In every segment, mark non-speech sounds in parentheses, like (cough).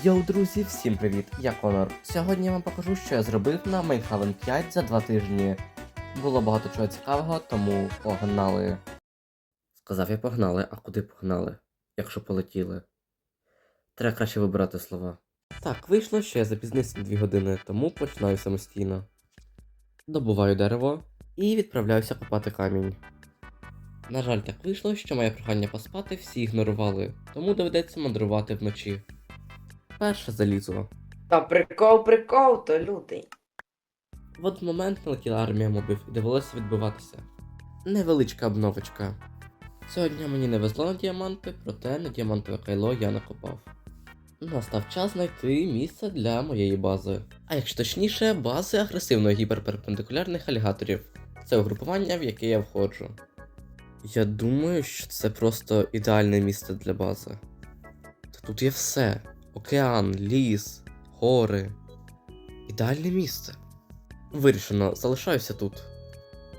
Йоу, друзі, всім привіт! Я Конор. Сьогодні я вам покажу, що я зробив на Майнхавен 5 за 2 тижні. Було багато чого цікавого, тому погнали. Сказав я погнали, а куди погнали? Якщо полетіли. Треба краще вибирати слова. Так, вийшло, що я запізнився на 2 години, тому починаю самостійно. Добуваю дерево і відправляюся копати камінь. На жаль, так вийшло, що моє прохання поспати всі ігнорували, тому доведеться мандрувати вночі. Перше залізо. Та прикол, прикол, то лютий. В один момент налетіла армія мобів і довелося відбиватися. Невеличка обновочка. Цього дня мені не везло на діаманти, проте на діамантове кайло я накопав. Настав час знайти місце для моєї бази. А якщо точніше, бази агресивно гіперперпендикулярних алігаторів. Це угрупування, в яке я входжу. Я думаю, що це просто ідеальне місце для бази. Та тут є все: океан, ліс, гори. Ідеальне місце. Вирішено, залишаюся тут.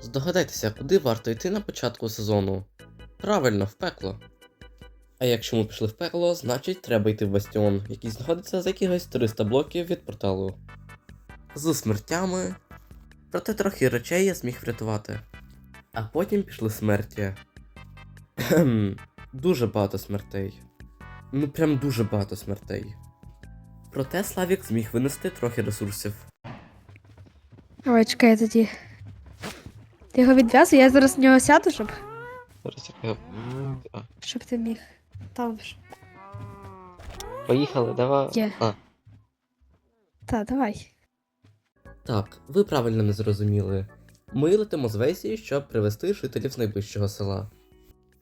Здогадайтеся, куди варто йти на початку сезону. Правильно, в пекло. А якщо ми пішли в пекло, значить треба йти в бастіон, який знаходиться за якихось 300 блоків від порталу. З смертями. Проте трохи речей я зміг врятувати. А потім пішли смерті. Дуже багато смертей. Ну прям дуже багато смертей. Проте Славік зміг винести трохи ресурсів. Ой, чекай тоді. Ти його відв'язуй, я зараз в нього сяду, щоб, Зараз я щоб ти міг. Там ж. Поїхали, давай. Є. А, Та, давай. Так, ви правильно не зрозуміли. Ми летимо з Весі, щоб привезти жителів з найближчого села.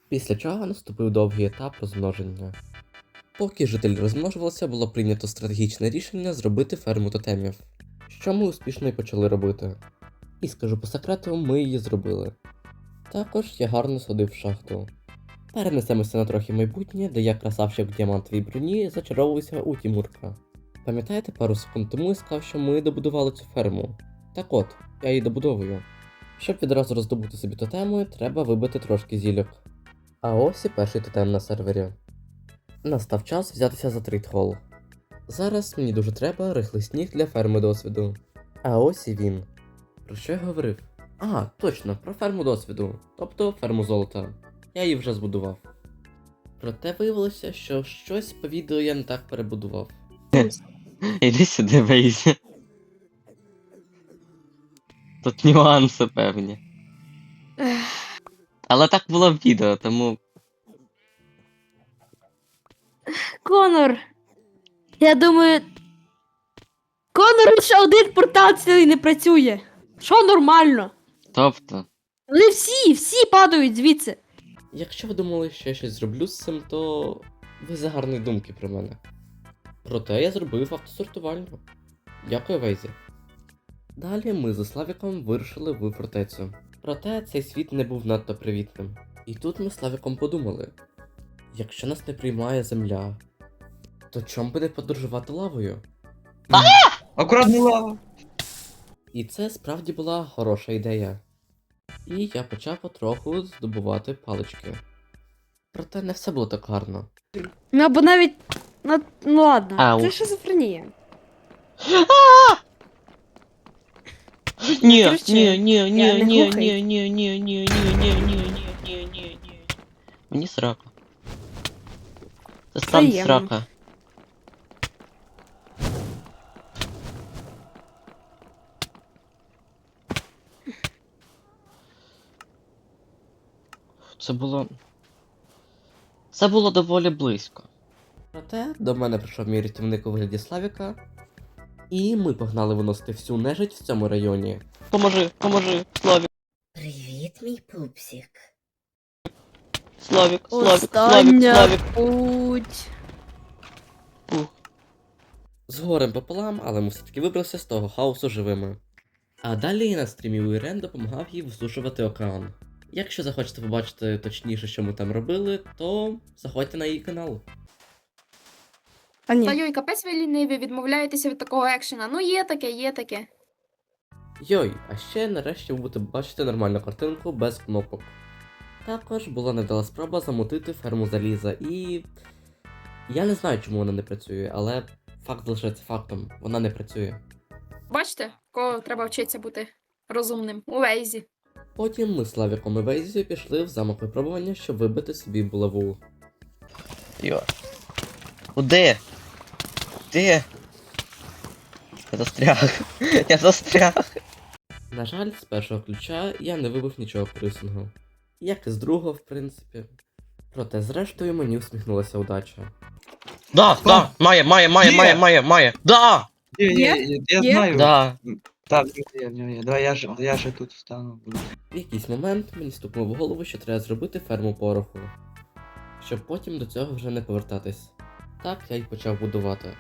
Після чого наступив довгий етап розмноження. Поки жителі розмножувалися, було прийнято стратегічне рішення зробити ферму тотемів, що ми успішно і почали робити. І скажу по секрету, ми її зробили. Також я гарно сходив в шахту. Перенесемося на трохи майбутнє, де я красавчик в діамантовій броні зачаровувався у Тімурка. Пам'ятаєте, пару секунд тому я сказав, що ми добудували цю ферму. Так от, я її добудовую. Щоб відразу роздобути собі тотеми, треба вибити трошки зілля. А ось і перший тотем на сервері. Настав час взятися за трейдхол. Зараз мені дуже треба рихлий сніг для ферми досвіду. А ось і він. Про що я говорив? А, точно, про ферму досвіду, тобто ферму золота. Я її вже збудував. Проте виявилося, що щось по відео я не так перебудував. (laughs) іди сюди, Бейзі. Тут нюанси певні. Але так було в відео, тому. Конор! Я думаю. Конор лише один портал цілий не працює. Що нормально? Тобто. Але всі, всі падають звідси. Якщо ви думали, що я щось зроблю з цим, то ви за гарні думки про мене. Проте я зробив автосортувальну. Дякую, Вейзі. Далі ми з Славіком вирушили в фортецю. Проте цей світ не був надто привітним. І тут ми з Славіком подумали: якщо нас не приймає земля, то чом би не подорожувати лавою? Акуратно лава. І це справді була хороша ідея. І я почав потроху здобувати палички. Проте не все було так гарно. Ну або навіть. Ну, ну ладно, Ау. це шизофренія. Ні, Короче, ні, ні, я ні, не ні, глухий. ні, ні, ні, ні, ні, ні, ні, ні, ні, ні, ні. Мені срака. Це сам Приємно. срака. Це було. Це було доволі близько. Проте до мене прийшов мій рятівник у вигляді Славіка, і ми погнали виносити всю нежить в цьому районі. Поможи, поможи, Славік, Привіт, мій пупсик. Славік, Славік, Славік, Остання Славік. путь. З горем пополам, але ми все-таки вибрався з того хаосу живими. А далі на стрімі у Ірен допомагав їй висушувати океан. Якщо захочете побачити точніше, що ми там робили, то заходьте на її канал. А Та йой, капець ви ліниві, відмовляєтеся від такого екшена. Ну є таке, є таке. Йой, а ще нарешті ви будете бачити нормальну картинку без кнопок. Також була невдала спроба замутити ферму заліза і. Я не знаю, чому вона не працює, але Факт залишається фактом, вона не працює. Бачите, кого треба вчитися бути розумним у Вейзі. Потім ми з Славіком і Вейзію пішли в замок випробування, щоб вибити собі булаву. Йо. Куди? Де? Я застряг. (laughs) Я застряг. На жаль, з першого ключа я не вибив нічого корисного. Як і з другого, в принципі. Проте, зрештою, мені усміхнулася удача. Да, да, має, має, має, має, має, має. Да! Ні, ні, я знаю. Да. Так, в нього є. Давай я ж, я ж тут встану. В якийсь момент мені стукнуло в голову, що треба зробити ферму пороху, щоб потім до цього вже не повертатись. Так я й почав будувати.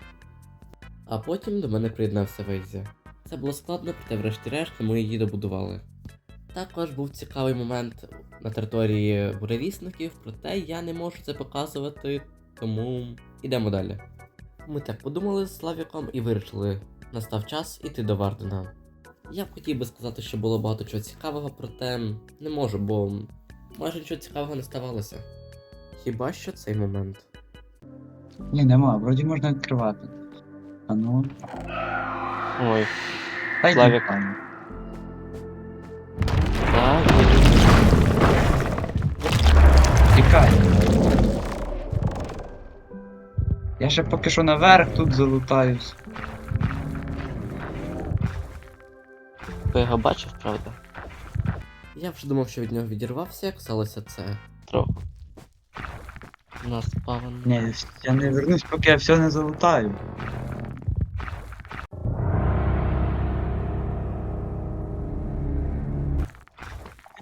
А потім до мене приєднався Вейзя. Це було складно, проте врешті-решт ми її добудували. Також був цікавий момент на території буревісників, проте я не можу це показувати, тому ідемо далі. Ми так подумали з Славіком і вирішили, настав час іти до Вардена. Я б хотів би сказати, що було багато чого цікавого, проте не можу, бо майже нічого цікавого не ставалося. Хіба що цей момент. Ні, нема, вроді можна відкривати. А ну. Ой. Дай Славік. Так. Тікай. Я ще поки що наверх тут залутаюсь. Я його бачив, правда? Я вже думав, що від нього відірвався, як сталося це. Трохи. У нас павен. Ні, я не вернусь, поки я все не залутаю.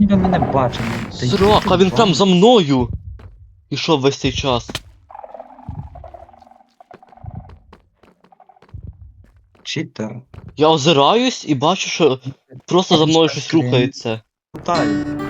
Ніби мене бачив. ну, Срака, він прям за мною! Ішов весь цей час. Читер. Я озираюсь і бачу, що просто за мною щось рухається. Лутаю.